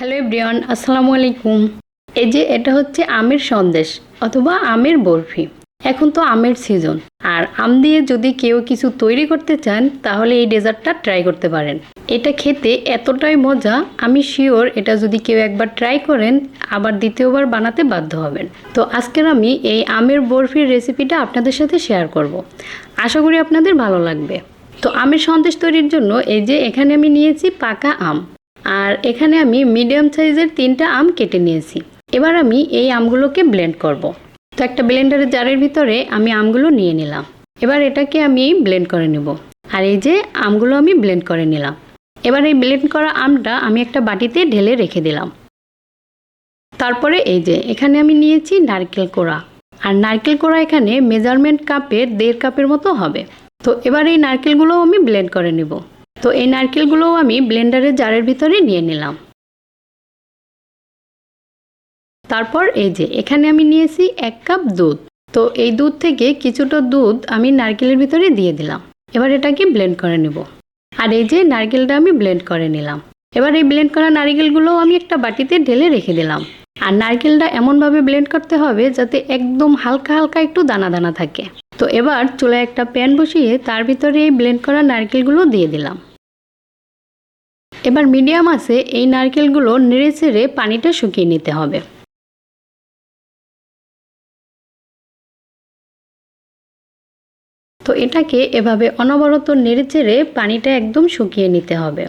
Hello everyone, আসসালামু আলাইকুম। এই যে এটা হচ্ছে আমের সন্দেশ অথবা আমের বরফি। এখন তো আমের সিজন আর আম দিয়ে যদি কেউ কিছু তৈরি করতে চান, তাহলে এই ডেজার্টটা ট্রাই করতে পারেন। এটা খেতে এতটাই মজা, আমি শিওর এটা যদি কেউ একবার ট্রাই করেন, আবার দ্বিতীয়বার বানাতে বাধ্য হবেন। তো আজকের আমি এই আমের বরফির রেসিপিটা আপনাদের সাথে শেয়ার করব। আশা করি আপনাদের ভালো লাগবে। তো আমের সন্দেশ তৈরির জন্য এই যে এখানে আমি নিয়েছি পাকা আম। আর এখানে আমি মিডিয়াম সাইজের তিনটা আম কেটে নিয়েছি। এবার আমি এই আমগুলোকে ব্লেন্ড করব। তো একটা ব্লেন্ডারের জারের ভিতরে আমি আমগুলো নিয়ে নিলাম। এবার এটাকে আমি ব্লেন্ড করে নেব। আর এই যে আমগুলো আমি ব্লেন্ড করে নিলাম। এবার এই ব্লেন্ড করা আমটা আমি একটা বাটিতে ঢেলে রেখে দিলাম। তারপরে এই যে এখানে আমি নিয়েছি নারকেল কোড়া। আর নারকেল কোড়া এখানে মেজারমেন্ট কাপের দেড় কাপের মতো হবে। তো এবার এই নারকেলগুলোও আমি ব্লেন্ড করে নেব। তো এই নারকেলগুলোও আমি ব্লেন্ডারের জারের ভিতরে নিয়ে নিলাম। তারপর এই যে, এখানে আমি নিয়েছি এক কাপ দুধ। তো এই দুধ থেকে কিছুটা দুধ আমি নারকেলের ভিতরে দিয়ে দিলাম। এবার এটাকে ব্লেন্ড করে নেব। আর এই যে, নারকেলটা আমি ব্লেন্ড করে নিলাম। এবার এই ব্লেন্ড করা নারকেলগুলোও আমি একটা বাটিতে ঢেলে রেখে দিলাম। আর নারকেলটা এমনভাবে ব্লেন্ড করতে হবে যাতে একদম হালকা হালকা একটু দানা দানা থাকে। তো এবার চুলায় একটা প্যান বসিয়ে তার ভিতরে এই ব্লেন্ড করা নারকেলগুলো দিয়ে দিলাম। এবার মিডিয়াম আছে, এই নারকেলগুলো নেড়ে চেড়ে পানিটা শুকিয়ে নিতে হবে। তো এটাকে এভাবে অনবরত নেড়ে চেড়ে পানিটা একদম শুকিয়ে নিতে হবে।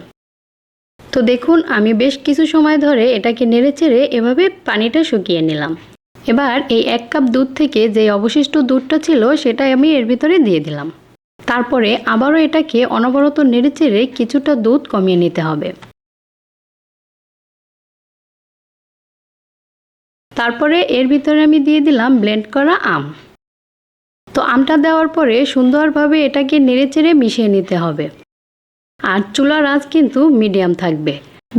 তো দেখুন, আমি বেশ কিছু সময় ধরে এটাকে নেড়ে চেড়ে এভাবে পানিটা শুকিয়ে নিলাম। এবার এই এক কাপ দুধ থেকে যে অবশিষ্ট দুধটা ছিল সেটা আমি এর ভিতরে দিয়ে দিলাম। তারপরে আবারও এটাকে অনবরত নেড়েচেড়ে কিছুটা দুধ কমিয়ে নিতে হবে। তারপরে এর ভিতরে আমি দিয়ে দিলাম ব্লেন্ড করা আম। তো আমটা দেওয়ার পরে সুন্দরভাবে এটাকে নেড়েচেড়ে মিশিয়ে নিতে হবে। আর চুলার আঁচ কিন্তু মিডিয়াম থাকবে।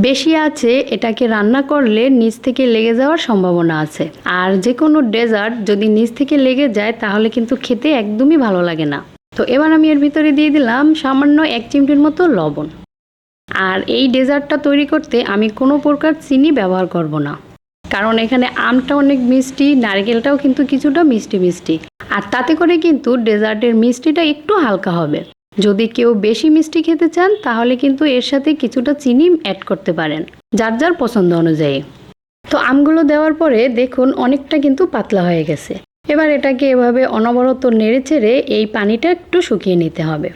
বেশি আছে এটাকে রান্না করলে নিচ থেকে লেগে যাওয়ার সম্ভাবনা আছে। আর যে কোনো ডেজার্ট যদি নিচ থেকে লেগে যায় তাহলে কিন্তু খেতে একদমই ভালো লাগে না। তো এবার আমি এর ভিতরে দিয়ে দিলাম সামান্য এক চিমটির মতো লবণ। আর এই ডেজার্টটা তৈরি করতে আমি কোনো প্রকার চিনি ব্যবহার করব না। কারণ এখানে আমটা অনেক মিষ্টি, নারকেলটাও কিন্তু কিছুটা মিষ্টি মিষ্টি। আর তাতে করে কিন্তু ডেজার্টের মিষ্টিটা একটু হালকা হবে। যদি কেউ বেশি মিষ্টি খেতে চান, তাহলে কিন্তু এর সাথে কিছুটা চিনি অ্যাড করতে পারেন, যার যার পছন্দ অনুযায়ী। তো আমগুলো দেওয়ার পরে দেখুন অনেকটা কিন্তু পাতলা হয়ে গেছে। এবার এটাকে এভাবে অনবরত নেড়ে চেড়ে এই পানিটা একটু শুকিয়ে নিতে হবে।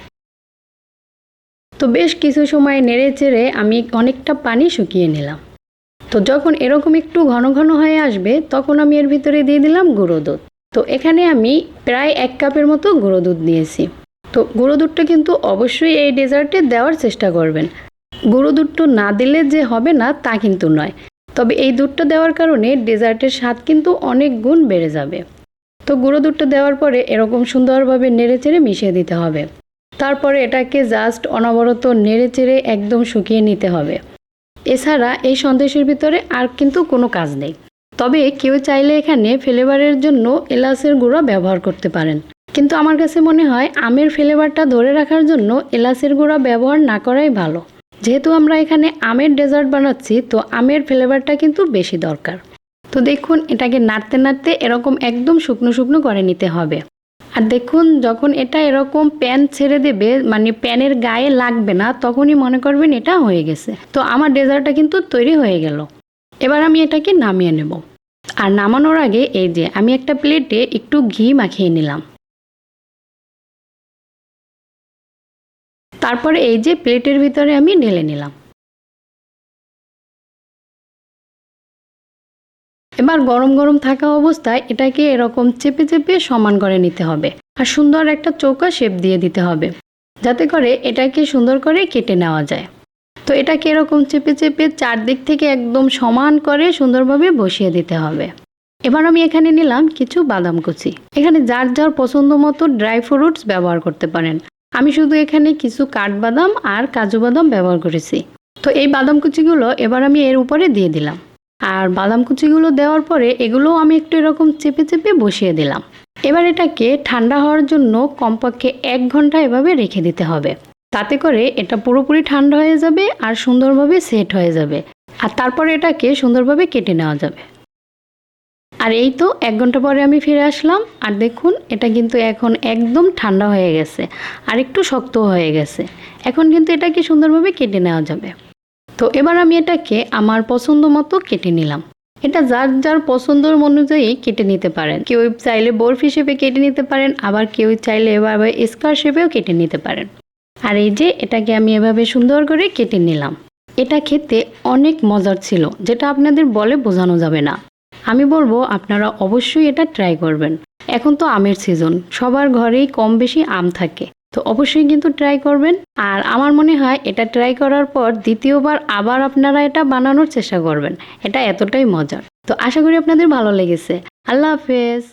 তো বেশ কিছু সময় নেড়ে চেড়ে আমি অনেকটা পানি শুকিয়ে নিলাম। তো যখন এরকম একটু ঘন ঘন হয়ে আসবে, তখন আমি এর ভিতরে দিয়ে দিলাম গুঁড়ো দুধ। তো এখানে আমি প্রায় এক কাপের মতো গুঁড়ো দুধ নিয়েছি। তো গুঁড়ো দুধটা কিন্তু অবশ্যই এই ডেজার্টে দেওয়ার চেষ্টা করবেন। গুঁড়ো দুধটা না দিলে যে হবে না, তা কিন্তু নয়। তবে এই দুধটা দেওয়ার কারণে ডেজার্টের স্বাদ কিন্তু অনেক গুণ বেড়ে যাবে। তো গুঁড়ো দুধটা দেওয়ার পরে এরকম সুন্দরভাবে নেড়ে চেড়ে মিশিয়ে দিতে হবে। তারপরে এটাকে জাস্ট অনবরত নেড়ে চেড়ে একদম শুকিয়ে নিতে হবে। এছাড়া এই সন্দেশের ভিতরে আর কিন্তু কোনো কাজ নেই। তবে কেউ চাইলে এখানে ফ্লেভারের জন্য এলাচের গুঁড়ো ব্যবহার করতে পারেন। কিন্তু আমার কাছে মনে হয় আমের ফ্লেভারটা ধরে রাখার জন্য এলাচের গুঁড়া ব্যবহার না করাই ভালো। যেহেতু আমরা এখানে আমের ডেজার্ট বানাচ্ছি, তো আমের ফ্লেভারটা কিন্তু বেশি দরকার। তো দেখুন, এটাকে নাড়তে নাড়তে এরকম একদম শুকনো শুকনো করে নিতে হবে। আর দেখুন, যখন এটা এরকম প্যান ছেড়ে দেবে মানে প্যানের গায়ে লাগবে না, তখনই মনে করবেন এটা হয়ে গেছে। তো আমার ডেজার্টটা কিন্তু তৈরি হয়ে গেল। এবার আমি এটাকে নামিয়ে নেব। আর নামানোর আগে এই যে, আমি একটা প্লেটে একটু ঘি মাখিয়ে নিলাম। তারপরে এই যে, প্লেটের ভিতরে আমি ঢেলে নিলাম। এবার গরম গরম থাকা অবস্থায় এটাকে এরকম চেপে চেপে সমান করে নিতে হবে। আর সুন্দর একটা চৌকা শেপ দিয়ে দিতে হবে, যাতে করে এটাকে সুন্দর করে কেটে নেওয়া যায়। তো এটাকে এরকম চেপে চেপে চারদিক থেকে একদম সমান করে সুন্দরভাবে বসিয়ে দিতে হবে। এবার আমি এখানে নিলাম কিছু বাদাম কুচি। এখানে যার যার পছন্দ মতো ড্রাই ফ্রুটস ব্যবহার করতে পারেন। আমি শুধু এখানে কিছু কাঠবাদাম আর কাজু বাদাম ব্যবহার করেছি। তো এই বাদাম কুচিগুলো এবার আমি এর উপরে দিয়ে দিলাম। আর বাদাম কুচিগুলো দেওয়ার পরে এগুলোও আমি একটু এরকম চেপে চেপে বসিয়ে দিলাম। এবার এটাকে ঠান্ডা হওয়ার জন্য কমপক্ষে এক ঘণ্টা এভাবে রেখে দিতে হবে। তাতে করে এটা পুরোপুরি ঠান্ডা হয়ে যাবে আর সুন্দরভাবে সেট হয়ে যাবে। আর তারপরে এটাকে সুন্দরভাবে কেটে নেওয়া যাবে। আর এই তো এক ঘণ্টা পরে আমি ফিরে আসলাম। আর দেখুন, এটা কিন্তু এখন একদম ঠান্ডা হয়ে গেছে। আর একটু শক্ত হয়ে গেছে। এখন কিন্তু এটাকে সুন্দরভাবে কেটে নেওয়া যাবে? তো এবার আমি এটাকে আমার পছন্দ মতো কেটে নিলাম। এটা যার যার পছন্দর অনুযায়ী কেটে নিতে পারেন। কেউ চাইলে বরফ হিসেবে কেটে নিতে পারেন, আবার কেউ চাইলে এভাবে স্কার শেপেও কেটে নিতে পারেন। আর এই যে এটাকে আমি এভাবে সুন্দর করে কেটে নিলাম। এটা খেতে অনেক মজার ছিল, যেটা আপনাদের বলে বোঝানো যাবে না। আমি বলব আপনারা অবশ্যই এটা ট্রাই করবেন। এখন তো আমের সিজন সবার ঘরেই কম বেশি আম থাকে। তো অবশ্যই কিন্তু ট্রাই করবেন। আর আমার মনে হয় এটা ট্রাই করার পর দ্বিতীয়বার আবার আপনারা এটা বানানোর চেষ্টা করবেন। এটা এতটাই মজার। তো আশা করি আপনাদের ভালো লেগেছে। আল্লাহ হাফেজ।